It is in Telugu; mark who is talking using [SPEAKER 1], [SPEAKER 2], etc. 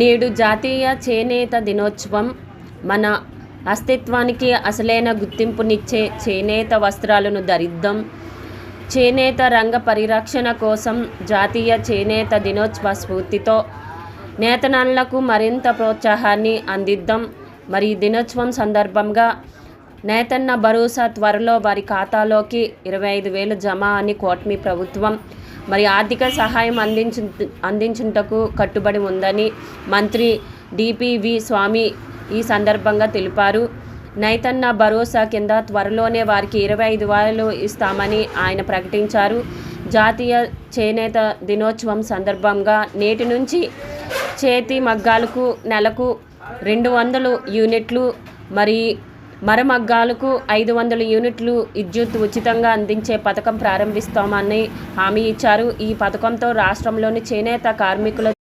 [SPEAKER 1] నేడు జాతీయ చేనేత దినోత్సవం. మన అస్తిత్వానికి అసలైన గుర్తింపునిచ్చే చేనేత వస్త్రాలను ధరిద్దాం. చేనేత రంగ పరిరక్షణ కోసం జాతీయ చేనేత దినోత్సవ స్ఫూర్తితో నేతనాళ్ళకు మరింత ప్రోత్సాహాన్ని అందిద్దాం. మరి దినోత్సవం సందర్భంగా నేతన్న భరోసా త్వరలో వారి ఖాతాలోకి ఇరవై ఐదు వేలు జమ అని కూటమి ప్రభుత్వం మరి ఆర్థిక సహాయం అందించు అందించుటకు కట్టుబడి ఉందని మంత్రి డిపివి స్వామి ఈ సందర్భంగా తెలిపారు. నైతన్న భరోసా కింద త్వరలోనే వారికి ఇరవై ఐదు వారలు ఇస్తామని ఆయన ప్రకటించారు. జాతీయ చేనేత దినోత్సవం సందర్భంగా నేటి నుంచి చేతి మగ్గాలకు నెలకు రెండు వందలు యూనిట్లు మరి మరమగ్గాలకు ఐదు వందల యూనిట్లు విద్యుత్ ఉచితంగా అందించే పథకం ప్రారంభిస్తామని హామీ ఇచ్చారు. ఈ పథకంతో రాష్ట్రంలోని చేనేత కార్మికుల